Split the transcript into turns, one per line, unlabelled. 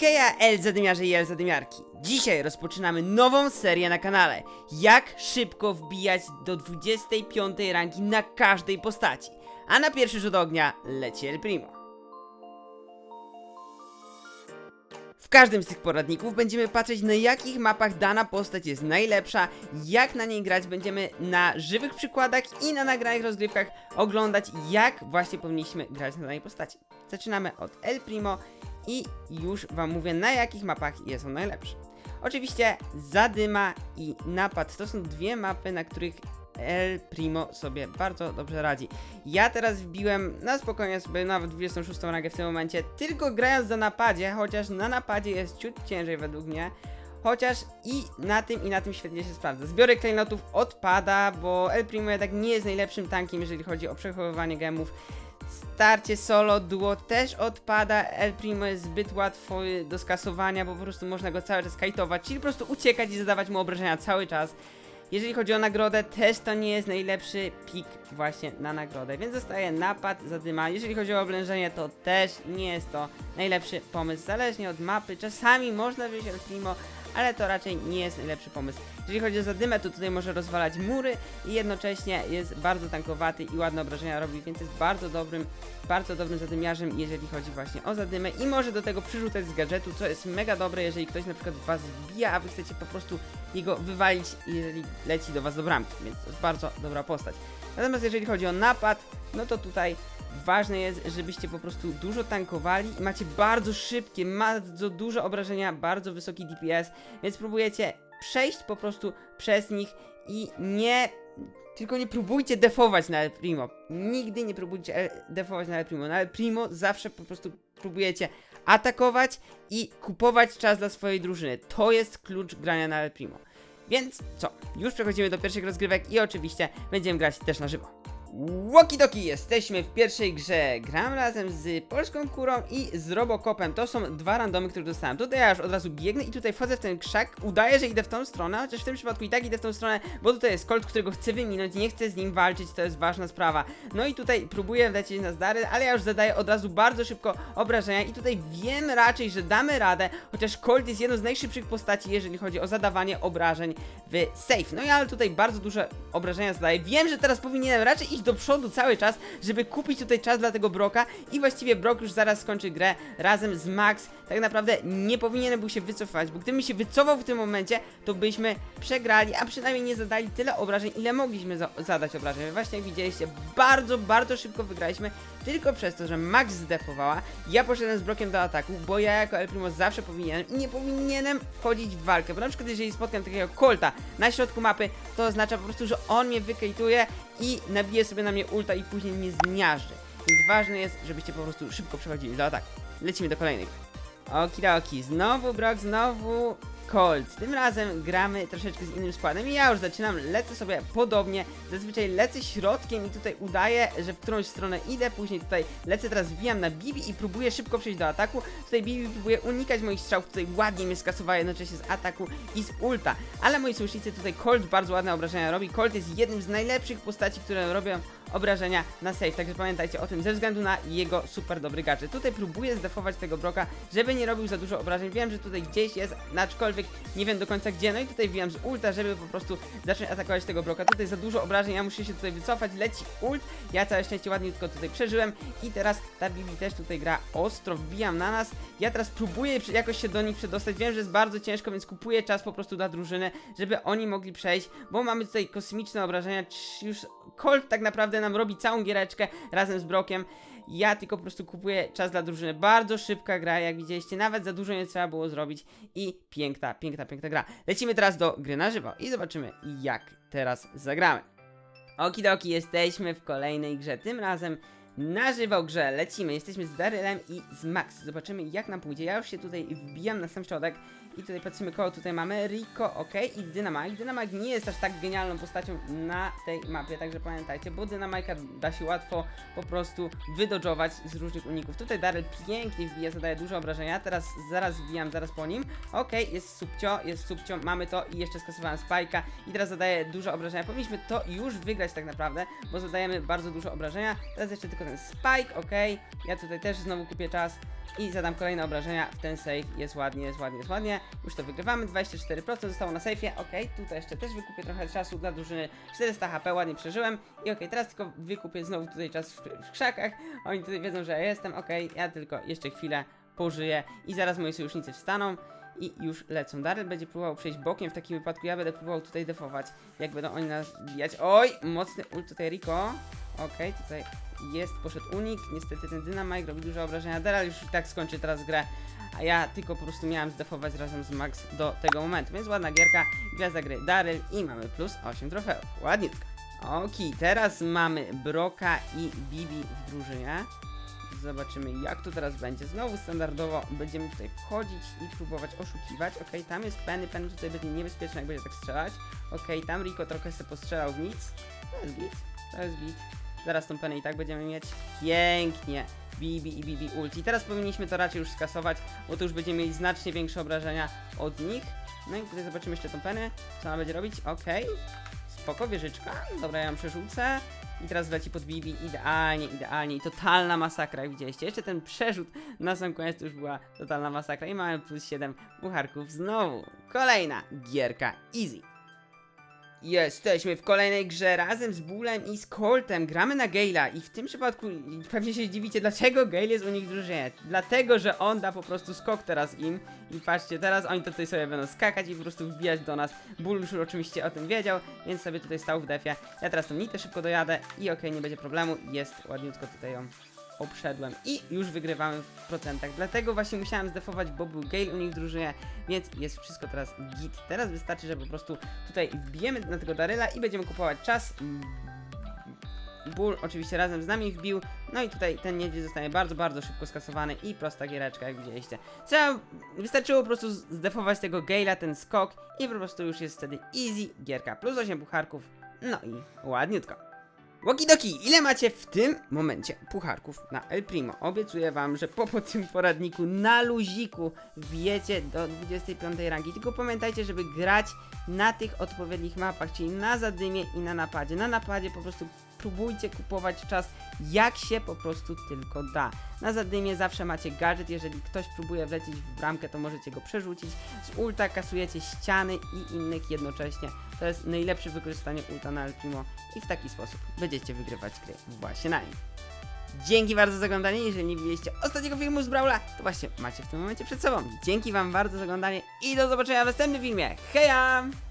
Heja El Zadymiarze i El Zadymiarki. Dzisiaj rozpoczynamy nową serię na kanale. Jak szybko wbijać do 25 rangi na każdej postaci. A na pierwszy rzut ognia leci El Primo. W każdym z tych poradników będziemy patrzeć na jakich mapach dana postać jest najlepsza, jak na niej grać, będziemy na żywych przykładach i na nagranych rozgrywkach oglądać jak właśnie powinniśmy grać na danej postaci. Zaczynamy od El Primo i już wam mówię na jakich mapach jest on najlepszy. Oczywiście Zadyma i Napad to są dwie mapy, na których El Primo sobie bardzo dobrze radzi. Ja teraz wbiłem na spokojnie sobie nawet 26 rangę w tym momencie, tylko grając na napadzie, chociaż na napadzie jest ciut ciężej według mnie. Chociaż i na tym i na tym świetnie się sprawdza. Zbiorek klejnotów odpada, bo El Primo jednak nie jest najlepszym tankiem, jeżeli chodzi o przechowywanie gemów. Starcie solo duo też odpada. El Primo jest zbyt łatwo do skasowania, bo po prostu można go cały czas kajtować, czyli po prostu uciekać i zadawać mu obrażenia cały czas. Jeżeli chodzi o nagrodę, też to nie jest najlepszy pik właśnie na nagrodę, więc zostaje napad, zadyma. Jeżeli chodzi o oblężenie, to też nie jest to najlepszy pomysł, zależnie od mapy. Czasami można wziąć El Primo, ale to raczej nie jest najlepszy pomysł. Jeżeli chodzi o zadymę, to tutaj może rozwalać mury i jednocześnie jest bardzo tankowaty i ładne obrażenia robi, więc jest bardzo dobrym, bardzo dobrym zadymiarzem, jeżeli chodzi właśnie o zadymę i może do tego przyrzucać z gadżetu, co jest mega dobre, jeżeli ktoś na przykład was wbija, a wy chcecie po prostu jego wywalić, jeżeli leci do was do bramki, więc to jest bardzo dobra postać. Natomiast jeżeli chodzi o napad, no to tutaj ważne jest, żebyście po prostu dużo tankowali macie bardzo szybkie, bardzo duże obrażenia, bardzo wysoki DPS, więc próbujecie przejść po prostu przez nich i nie... Tylko nie próbujcie defować na El Primo. Nigdy nie próbujcie El- defować na El Primo. Na El Primo zawsze po prostu próbujecie atakować i kupować czas dla swojej drużyny. To jest klucz grania na El Primo. Więc co? Już przechodzimy do pierwszych rozgrywek i oczywiście będziemy grać też na żywo. Łokidoki, jesteśmy w pierwszej grze. Gram razem z Polską Kurą i z Robocopem. To są dwa randomy, które dostałem. Tutaj ja już od razu biegnę i tutaj wchodzę w ten krzak. Udaję, że idę w tą stronę, chociaż w tym przypadku i tak idę w tą stronę, bo tutaj jest Colt, którego chcę wyminąć. Nie chcę z nim walczyć, to jest ważna sprawa. No i tutaj próbuję wlecieć na zdary, ale ja już zadaję od razu bardzo szybko obrażenia i tutaj wiem raczej, że damy radę, chociaż Colt jest jedną z najszybszych postaci, jeżeli chodzi o zadawanie obrażeń w safe. No i ale tutaj bardzo duże obrażenia zadaję. Wiem, że teraz powinienem raczej iść do przodu cały czas, żeby kupić tutaj czas dla tego Broka i właściwie Brok już zaraz skończy grę razem z Max. Tak naprawdę nie powinienem był się wycofać, bo gdybym się wycofał w tym momencie, to byśmy przegrali, a przynajmniej nie zadali tyle obrażeń, ile mogliśmy za zadać obrażeń. Właśnie jak widzieliście, bardzo, bardzo szybko wygraliśmy, tylko przez to, że Max zdefowała. Ja poszedłem z Brokiem do ataku, bo ja jako El Primo zawsze powinienem i nie powinienem wchodzić w walkę, bo na przykład jeżeli spotkam takiego Colta na środku mapy, to oznacza po prostu, że on mnie wykejtuje i nabije sobie na mnie ulta i później mnie zmiażdży. Więc ważne jest, żebyście po prostu szybko przechodzili do ataku. Lecimy do kolejnych. Okidoki, znowu Brock, znowu Colt. Tym razem gramy troszeczkę z innym składem i ja już zaczynam, lecę sobie podobnie. Zazwyczaj lecę środkiem i tutaj udaję, że w którąś stronę idę, później tutaj lecę, teraz wbijam na Bibi i próbuję szybko przejść do ataku. Tutaj Bibi próbuje unikać moich strzałów, tutaj ładnie mnie skasowała jednocześnie z ataku i z ulta. Ale moi sojusznicy tutaj Colt bardzo ładne obrażenia robi. Colt jest jednym z najlepszych postaci, które robią obrażenia na safe, także pamiętajcie o tym ze względu na jego super dobry gadżet. Tutaj próbuję zdefować tego Broka, żeby nie robił za dużo obrażeń. Wiem, że tutaj gdzieś jest, aczkolwiek nie wiem do końca gdzie. No i tutaj wbijam z ulta, żeby po prostu zacząć atakować tego Broka. Tutaj za dużo obrażeń, ja muszę się tutaj wycofać, leci ult. Ja całe szczęście ładnie tylko tutaj przeżyłem i teraz ta Bibi też tutaj gra ostro, wbijam na nas. Ja teraz próbuję jakoś się do nich przedostać. Wiem, że jest bardzo ciężko, więc kupuję czas po prostu dla drużyny, żeby oni mogli przejść, bo mamy tutaj kosmiczne obrażenia. Już Colt tak naprawdę nam robi całą giereczkę razem z Brokiem. Ja tylko po prostu kupuję czas dla drużyny. Bardzo szybka gra, jak widzieliście, nawet za dużo nie trzeba było zrobić. I piękna, piękna, piękna gra. Lecimy teraz do gry na żywo i zobaczymy, jak teraz zagramy. Okidoki, jesteśmy w kolejnej grze. Tym razem na żywo grze lecimy. Jesteśmy z Darylem i z Max. Zobaczymy, jak nam pójdzie. Ja już się tutaj wbijam na sam środek i tutaj patrzymy, koło tutaj mamy. Rico, ok, i Dynamite. Dynamite nie jest aż tak genialną postacią na tej mapie, także pamiętajcie, bo Dynamite da się łatwo po prostu wydodżować z różnych uników. Tutaj Daryl pięknie wbija, zadaje dużo obrażenia. Teraz zaraz wbijam, zaraz po nim. Ok, jest subcio, jest subcio, mamy to i jeszcze skasowałem Spajka i teraz zadaje dużo obrażenia. Powinniśmy to już wygrać tak naprawdę, bo zadajemy bardzo dużo obrażenia. Teraz jeszcze tylko ten spike, ok. Ja tutaj też znowu kupię czas i zadam kolejne obrażenia w ten save. Jest ładnie, jest ładnie, jest ładnie. Już to wygrywamy, 24% zostało na safeie, ok. Tutaj jeszcze też wykupię trochę czasu dla drużyny. 400 HP, ładnie przeżyłem. I ok, teraz tylko wykupię znowu tutaj czas w, w krzakach. Oni tutaj wiedzą, że ja jestem, ok. Ja tylko jeszcze chwilę pożyję i zaraz moi sojusznicy wstaną i już lecą. Daryl będzie próbował przejść bokiem, w takim wypadku ja będę próbował tutaj defować, jak będą oni nas bijać. Oj, mocny ult tutaj Rico. Okej, tutaj jest, poszedł unik, niestety ten dynamite robi dużo obrażenia. Daryl już i tak skończy teraz grę, a ja tylko po prostu miałem zdefować razem z Max do tego momentu, więc ładna gierka, gwiazda gry Daryl i mamy plus 8 trofeów. Ładniutko. Okej, teraz mamy Broka i Bibi w drużynie. Zobaczymy jak to teraz będzie. Znowu standardowo będziemy tutaj wchodzić i próbować oszukiwać. Ok, tam jest Penny, Penny tutaj będzie niebezpieczny jak będzie tak strzelać. Ok, tam Rico trochę sobie postrzelał w nic. To jest git, to jest git. Zaraz tą Penny i tak będziemy mieć. Pięknie. Bibi i Bibi ulti. Teraz powinniśmy to raczej już skasować, bo to już będziemy mieli znacznie większe obrażenia od nich. No i tutaj zobaczymy jeszcze tą Penny. Co ona będzie robić? Okej. Spoko, wieżyczka. Dobra, ja ją przerzucę. I teraz wleci pod Bibi idealnie, idealnie i totalna masakra, jak widzieliście. Jeszcze ten przerzut na sam koniec to już była totalna masakra i mamy plus 7 pucharków znowu. Kolejna gierka easy. Jesteśmy w kolejnej grze razem z Bullem i z Coltem. Gramy na Gale'a i w tym przypadku pewnie się dziwicie, dlaczego Gale jest u nich w drużynie. Dlatego, że on da po prostu skok teraz im i patrzcie, teraz oni tutaj sobie będą skakać i po prostu wbijać do nas. Bull już oczywiście o tym wiedział, więc sobie tutaj stał w defie. Ja teraz tą nitę szybko dojadę i okej, nie będzie problemu. Jest ładniutko tutaj ją obszedłem i już wygrywamy w procentach. Dlatego właśnie musiałem zdefować, bo był Gale u nich w drużynie, więc jest wszystko teraz git. Teraz wystarczy, że po prostu tutaj wbijemy na tego Daryla i będziemy kupować czas. Bull oczywiście razem z nami wbił, no i tutaj ten niedźwiedź zostanie bardzo, bardzo szybko skasowany i prosta giereczka, jak widzieliście. Trzeba, wystarczyło po prostu zdefować tego Gale'a, ten skok i po prostu już jest wtedy easy gierka, plus 8 pucharków, no i ładniutko. Łokidoki, ile macie w tym momencie pucharków na El Primo? Obiecuję wam, że po, po tym poradniku na luziku wbijecie do 25 rangi. Tylko pamiętajcie, żeby grać na tych odpowiednich mapach, czyli na zadymie i na napadzie. Na napadzie po prostu próbujcie kupować czas jak się po prostu tylko da. Na zadymie zawsze macie gadżet, jeżeli ktoś próbuje wlecieć w bramkę, to możecie go przerzucić. Z ulta kasujecie ściany i innych jednocześnie. To jest najlepsze wykorzystanie ulta na El Primo i w taki sposób będziecie wygrywać gry właśnie na nim. Dzięki bardzo za oglądanie. Jeżeli nie widzieliście ostatniego filmu z Brawla, to właśnie macie w tym momencie przed sobą. Dzięki wam bardzo za oglądanie i do zobaczenia w następnym filmie. Hejam!